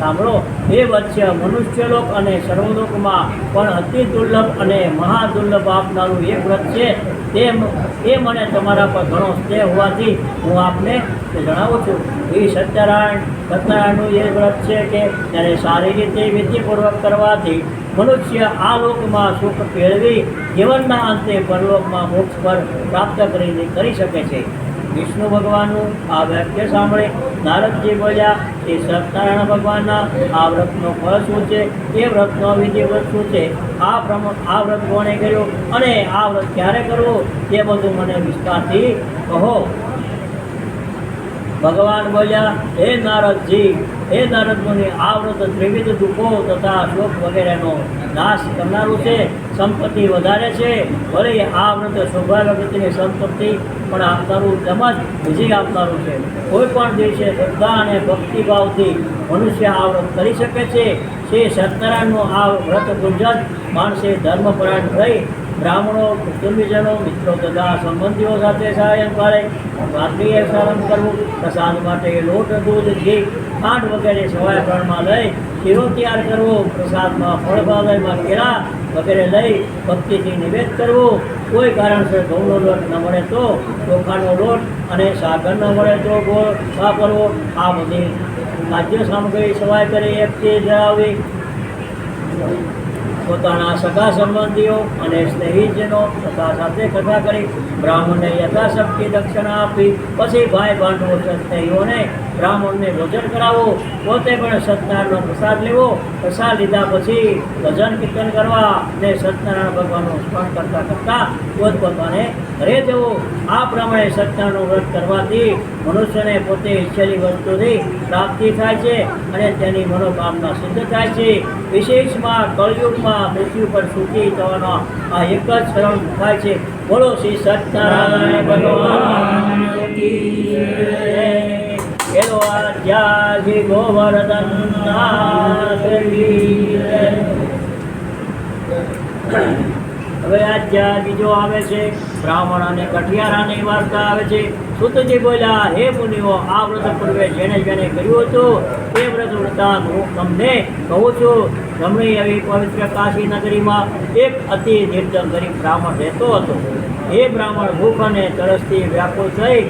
સાંભળો. એ વચ્ચે મનુષ્યલોક અને સર્વલોકમાં પણ અતિ દુર્લભ અને મહાદુર્લભ આપનારું એ વ્રત છે. તે એ મને તમારા પર ઘણો સ્નેહ હોવાથી હું આપને જણાવું છું. એ સત્યનારાયણ, સત્યનારાયણનું એ વ્રત છે કે તેને સારી રીતે વિધિપૂર્વક કરવાથી મનુષ્ય આ લોકમાં સુખ કેળવી જીવનના અંતે પરલોકમાં મોક્ષ પર પ્રાપ્ત કરીને કરી શકે છે. વિષ્ણુ ભગવાનનું આ વાક્ય સાંભળે. નારદજી બોલ્યા, એ સત્યનારાયણ ભગવાનના આ વ્રતનો ફળ શું છે? એ વ્રતનો વિધિ શું છે? આ પ્રમ, આ વ્રત કોણે કર્યું? અને આ વ્રત ક્યારે કરવું? તે બધું મને વિસ્તારથી કહો. ભગવાન બોલ્યા, હે નારદજી, હે નારદ મુનિ, આ વ્રત ત્રિવિધ દુઃખો તથા શોક વગેરેનો નાશ કરનારું છે. સંપત્તિ વધારે છે, ભલે આ વ્રત સૌભાગ્યવતીની સંપત્તિ, પણ આપનારું તેમજ વિજય આપનારું છે. કોઈ પણ દિવસે શ્રદ્ધા અને ભક્તિભાવથી મનુષ્ય આ વ્રત કરી શકે છે. શ્રી સત્યનારાયણનું આ વ્રત ગુંજન માણસે ધર્મપરાયણ થઈ બ્રાહ્મણો, કુટુંબીજનો, મિત્રો તથા સંબંધીઓ સાથે સાયંકાળે રાત્રિએ સ્નાન કરવું, પ્રસાદ માટે લોટ, દૂધ, ઘી, ખાંડ વગેરે સવાય પ્રણમાં લઈ શીરો તૈયાર કરવો, પ્રસાદમાં ફળભાવયમાં કેળા વગેરે લઈ ભક્તિથી નિવેદ કરવો. કોઈ કારણસર ઘઉંનો લોટ ન મળે તો ચોખાનો લોટ અને સાગર ન મળે તો ગોળ વાપરવો આ બધી ખાદ્ય સામગ્રી સવાય કરી એકથી જણાવવી પોતાના સગા સંબંધીઓ અને સ્નેહીજનો તથા સાથે કથા કરી. બ્રાહ્મણને યથાશક્તિ દક્ષિણા આપી. પછી ભાઈ ભાંડવો સ્નેહીઓને બ્રાહ્મણને ભોજન કરાવો, પોતે પણ સત્યનારાયણનો પ્રસાદ લેવો, પ્રસાદ લીધા પછી ભજન કીર્તન કરવા અને સત્યનારાયણ ભગવાનનું સ્મરણ કરતા કરતા પોતપોતાને ઘરે જવો. આ પ્રમાણે સત્યનારાયણનું વ્રત કરવાથી મનુષ્યને પોતે ઈચ્છેલી વસ્તુની પ્રાપ્તિ થાય છે અને તેની મનોકામના સિદ્ધ થાય છે. વિશેષમાં કળયુગમાં મૃત્યુ પર સુખી થવાનો આ એક જ શરણ થાય છે. બોલો શ્રી સત્યનારાયણ ભગવાન. આદ્યાજી ગોવર્ધન હવે આજ્યા બીજો આવે છે, બ્રાહ્મણ અને કઠિયારાની વાર્તા આવે છે, સુતજી બોલ્યા, હે મુનિઓ, આ વ્રત પૂર્વે જેને જેને કર્યું હતું તે વ્રત વૃત્તાંત હું તમને કહું છું. રમણી એવી પવિત્ર કાશી નગરીમાં એક અતિ નિર્જન ગરીબ બ્રાહ્મણ રહેતો હતો. એ બ્રાહ્મણ, ભૂખ અને તરસથી વ્યાકુળ થઈ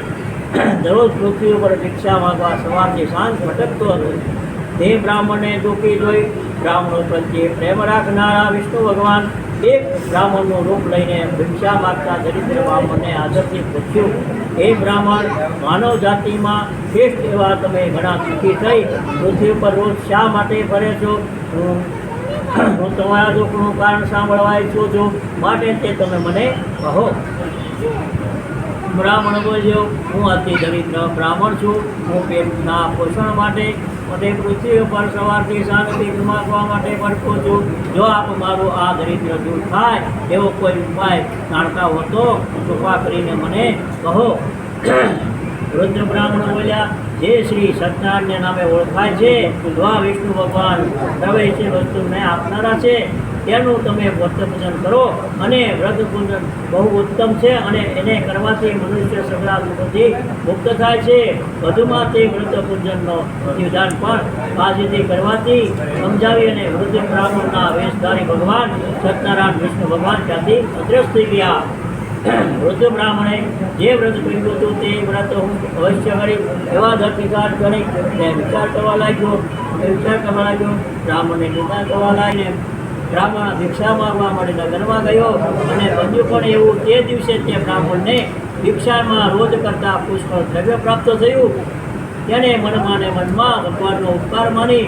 દરરોજ પૃથ્વી ઉપર ભિક્ષા માંગવા સવારથી સાંજ ભટકતો હતો. તે બ્રાહ્મણને દુઃખી જોઈ બ્રાહ્મણો પ્રત્યે પ્રેમ રાખનારા વિષ્ણુ ભગવાન એક બ્રાહ્મણનું રૂપ લઈને ભિક્ષા માગતા દરિદ્ર બ્રાહ્મણને આદરથી પૂછ્યું, હે બ્રાહ્મણ, માનવ જાતિમાં શ્રેષ્ઠ એવા તમે ઘણા સુખી થઈ? પૃથ્વી પર રોજ શા માટે ફરે છો? હું હું તમારા દુઃખનું કારણ સાંભળવા ઈચ્છું છું. માટે તે તમે મને કહો. બ્રાહ્મણ બોલ્યો હું અતિ દરિદ્ર બ્રાહ્મણ છું. હું પેટના પોષણ માટે અને પૃથ્વી ઉપર સવારથી સાંજથી માગવા માટે ભટકું છું. જો આપ મારું આ દરિદ્ર દૂર થાય, એવો કોઈ ઉપાય જાણતા હો તો કૃપા કરીને મને કહો. વૃદ્ધ બ્રાહ્મણ બોલ્યા, જે શ્રી સત્યનારાયણ નામે ઓળખાય છે, તો વિષ્ણુ ભગવાન પ્રવેશ વસ્તુ મેં આપનારા છે. તેનું તમે પૂજન કરો અને વ્રત પૂજન બહુ ઉત્તમ છે અને એને કરવાથી મનુષ્ય સગળા દુઃખોથી મુક્ત થાય છે. વધુમાં તે વ્રત પૂજનનો વિધાન પણ કાળજીથી કરવાથી સમજાવી અને વૃદ્ધ બ્રાહ્મણના વેશધારી ભગવાન સત્યનારાયણ વિષ્ણુ ભગવાન ત્યાંથી અદ્રશ્ય થઈ ગયા. વૃદ્ધ બ્રાહ્મણે જે વ્રત કર્યું હતું તે વ્રત હું અવશ્ય કરી એવા ધરતીકાર કરી વિચાર કરવા લાગ્યો. વિચાર કરવા લાગ્યો. બ્રાહ્મણને નિદાન કરવા લાગીને બ્રાહ્મણ ભિક્ષા માંગવા મળેલા ઘરમાં ગયો અને બન્યું પણ એવું તે દિવસે તે બ્રાહ્મણને ભિક્ષામાં રોજ કરતા પુષ્કળ દ્રવ્ય પ્રાપ્ત થયું. તેને મનમાં ને મનમાં ભગવાનનો ઉપકાર માની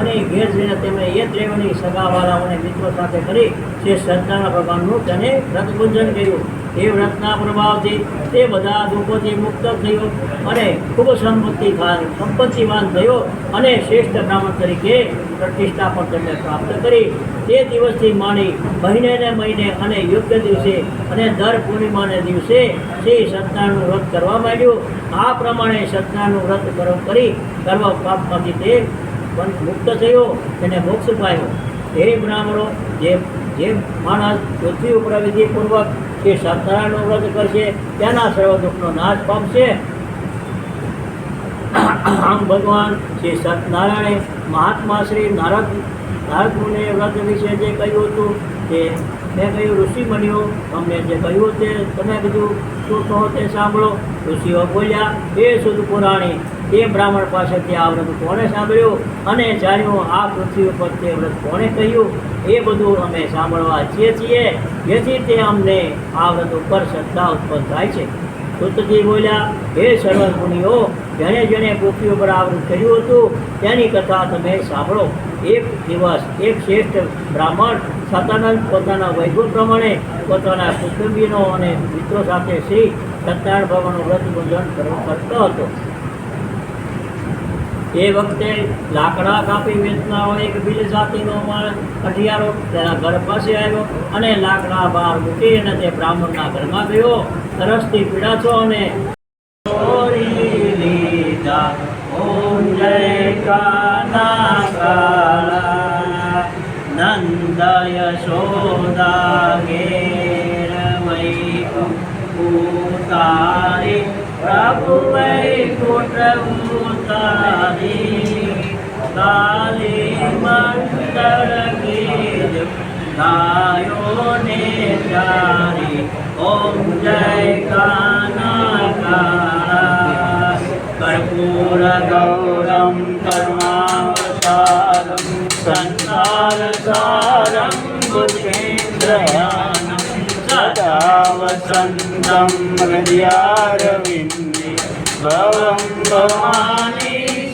અને ઘેર જઈને તેમણે એ દ્રવ્યની સગાવાળાઓને મિત્રો સાથે કરી તે શ્રદ્ધાના ભગવાનનું તેને વ્રત પૂજન કર્યું. એ વ્રતના પ્રભાવથી તે બધા દુઃખોથી મુક્ત થયો અને ખૂબ સંપત્તિ સંપત્તિવાન થયો અને શ્રેષ્ઠ બ્રાહ્મણ તરીકે પ્રતિષ્ઠા પણ તેમણે પ્રાપ્ત કરી. તે દિવસથી માણી મહિને ને મહિને અને યોગ્ય દિવસે અને દર પૂર્ણિમાને દિવસે શ્રી સત્યનારાયણનું વ્રત કરવા માંડ્યું. આ પ્રમાણે સત્યનારાયણનું વ્રત કરો કરી સર્વ પાપમાંથી તે પણ મુક્ત થયો તેને મોક્ષ પામ્યો હે બ્રાહ્મણો, જે જે માણસ પૃથ્વી ઉપર વિધિપૂર્વક કે સત્યનારાયણનો વ્રત કરશે તેના સર્વ દુઃખનો નાશ પામશે. આમ ભગવાન શ્રી સત્યનારાયણે મહાત્મા શ્રી નારદ નારદ મુનિએ વ્રત વિશે જે કહ્યું હતું તે મેં કહ્યું ઋષિમુનિઓ અમને જે કહ્યું તે તમે કીધું, શું કહો તે સાંભળો. ઋષિઓ બોલ્યા એ શુદ્ધ પુરાણી, તે બ્રાહ્મણ પાસેથી આ વ્રત કોણે સાંભળ્યું? અને જાણ્યું આ પૃથ્વી ઉપર તે વ્રત કોણે કહ્યું? એ બધું અમે સાંભળવા છીએ છીએ, જેથી તે અમને આ વ્રત ઉપર શ્રદ્ધા ઉત્પન્ન થાય છે. સુતજી બોલ્યા, હે સર્વ મુનિઓ જેણે જેણે પૃથ્વી ઉપર આવૃત કર્યું હતું, તેની કથા તમે સાંભળો. એક દિવસ એક શ્રેષ્ઠ બ્રાહ્મણ સતાનંદ પોતાના વૈભવ પ્રમાણે પોતાના કુટુંબીનો અને મિત્રો સાથે શ્રી સત્યનારાયણ ભગવાનનું વ્રત પૂજન કરવો કરતો હતો. એ વખતે લાકડા કાપી વેચનારો એક બીજી જાતિનો માણસ કઠિયારો તેના ઘર પાસે આવ્યો અને લાકડા બહાર મૂકી અને તે બ્રાહ્મણના ઘરમાં ગયો. તરસથી પીડા છો અને નંદય સોદા ઘેર ઉતારી પ્રભુ વૈકુટ ઉતારી गायोने जारी ओम जय काना का कर्पूर गौरम कर्मावतारम संसार सारम बुधेन्द्रयानम सदा वसंतम हृदयारविंद ભવમ ભવાની